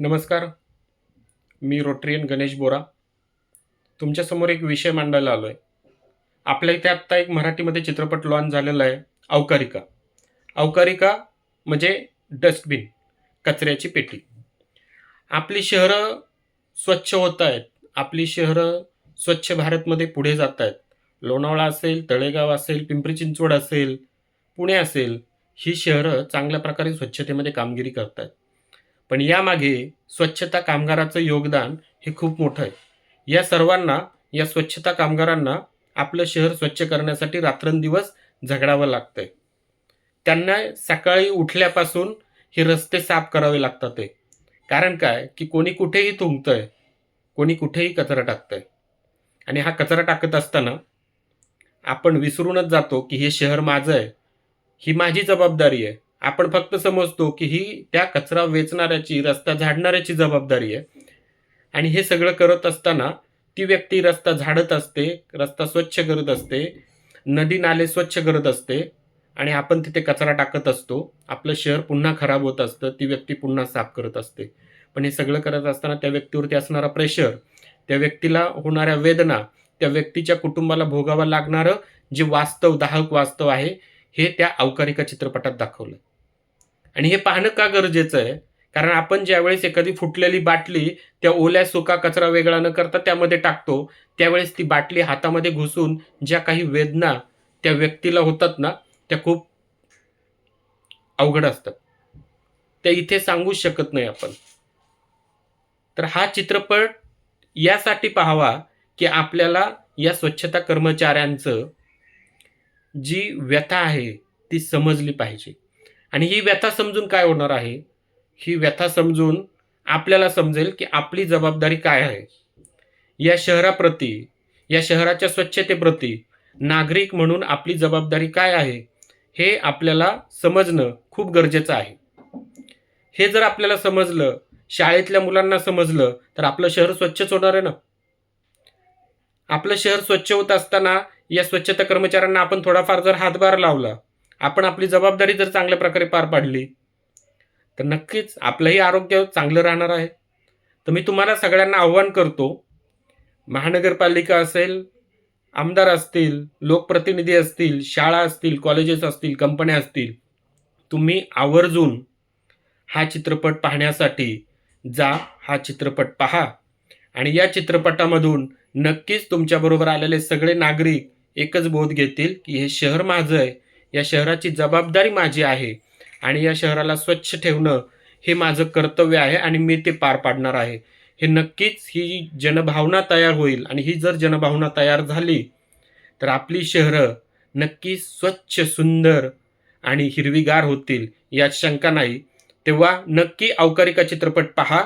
नमस्कार. मी रोटरियन गणेश बोरा. तुमच्यासमोर एक विषय मांडायला आलो आहे आपल्या इथे आत्ता एक मराठीमध्ये चित्रपट लॉन्च झालेला आहे अवकारिका. अवकारिका म्हणजे डस्टबिन कचऱ्याची पेटी. आपली शहरं स्वच्छ होत आहेत. आपली शहरं स्वच्छ भारतमध्ये पुढे जात आहेत. लोणावळा असेल तळेगाव असेल पिंपरी चिंचवड असेल पुणे असेल ही शहरं चांगल्या प्रकारे स्वच्छतेमध्ये कामगिरी करत आहेत. पण यामागे स्वच्छता कामगाराचं योगदान हे खूप मोठं आहे. या सर्वांना या स्वच्छता कामगारांना आपलं शहर स्वच्छ करण्यासाठी रात्रंदिवस झगडावं लागतंय. त्यांना सकाळी उठल्यापासून हे रस्ते साफ करावे लागतात ते. कारण काय? की कोणी कुठेही थुंकतंय कोणी कुठेही कचरा टाकतंय. आणि हा कचरा टाकत असताना आपण विसरूनच जातो की हे शहर माझं आहे ही माझी जबाबदारी आहे. आपण फक्त समजतो की ही त्या कचरा वेचणाऱ्याची रस्ता झाडणाऱ्याची जबाबदारी आहे. आणि हे सगळं करत असताना ती व्यक्ती रस्ता झाडत असते रस्ता स्वच्छ करत असते नदी नाले स्वच्छ करत असते आणि आपण तिथे कचरा टाकत असतो. आपलं शहर पुन्हा खराब होत असतं ती व्यक्ती पुन्हा साफ करत असते. पण हे सगळं करत असताना त्या व्यक्तीवरती असणारा प्रेशर त्या व्यक्तीला होणाऱ्या वेदना त्या व्यक्तीच्या कुटुंबाला भोगावं लागणारं जे वास्तव दाहक वास्तव आहे हे त्या अवकारिका चित्रपटात दाखवलं आणि हे पाहणं का गरजेचं आहे? कारण आपण ज्यावेळेस एखादी फुटलेली बाटली त्या ओल्या सुका कचरा वेगळा न करता त्यामध्ये टाकतो त्यावेळेस ती बाटली हातामध्ये घुसून ज्या काही वेदना त्या व्यक्तीला होतात ना त्या खूप अवघड असतात. त्या इथे सांगूच शकत नाही आपण. तर हा चित्रपट यासाठी पाहावा की आपल्याला या स्वच्छता कर्मचाऱ्यांचं जी व्यथा आहे ती समजली पाहिजे. आणि ही व्यथा समजून काय होणार आहे? ही व्यथा समजून आपल्याला समजेल की आपली जबाबदारी काय आहे? या शहराप्रती या शहराच्या स्वच्छतेप्रती नागरिक म्हणून आपली जबाबदारी काय आहे हे आपल्याला समजणं खूप गरजेचं आहे. हे जर आपल्याला समजलं शाळेतल्या मुलांना समजलं तर आपलं शहर स्वच्छच होणार आहे ना? आपलं शहर स्वच्छ होत असताना या स्वच्छता कर्मचाऱ्यांना आपण थोडाफार जर हातभार लावला आपण आपली जबाबदारी जर चांगल्या प्रकारे पार पाडली तर नक्कीच आपलंही आरोग्य चांगलं राहणार आहे. तर मी तुम्हाला सगळ्यांना आव्हान करतो महानगरपालिका असेल आमदार असतील लोकप्रतिनिधी असतील शाळा असतील कॉलेजेस असतील कंपन्या असतील तुम्ही आवर्जून हा चित्रपट पाहण्यासाठी जा हा चित्रपट पहा. आणि या चित्रपटामधून नक्कीच तुमच्याबरोबर आलेले सगळे नागरिक एकच बोध घेतील की हे शहर माझं आहे या शहराची जबाबदारी माझी आहे आणि या शहराला स्वच्छ ठेवणं हे माझं कर्तव्य आहे आणि मी ते पार पाडणार आहे. हे नक्कीच ही जनभावना तयार होईल आणि ही जर जनभावना तयार झाली तर आपली शहरं नक्की स्वच्छ सुंदर आणि हिरवीगार होतील यात शंका नाही. तेव्हा नक्की अवकारिका चित्रपट पहा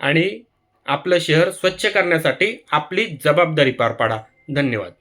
आणि आपलं शहर स्वच्छ करण्यासाठी आपली जबाबदारी पार पाडा. धन्यवाद.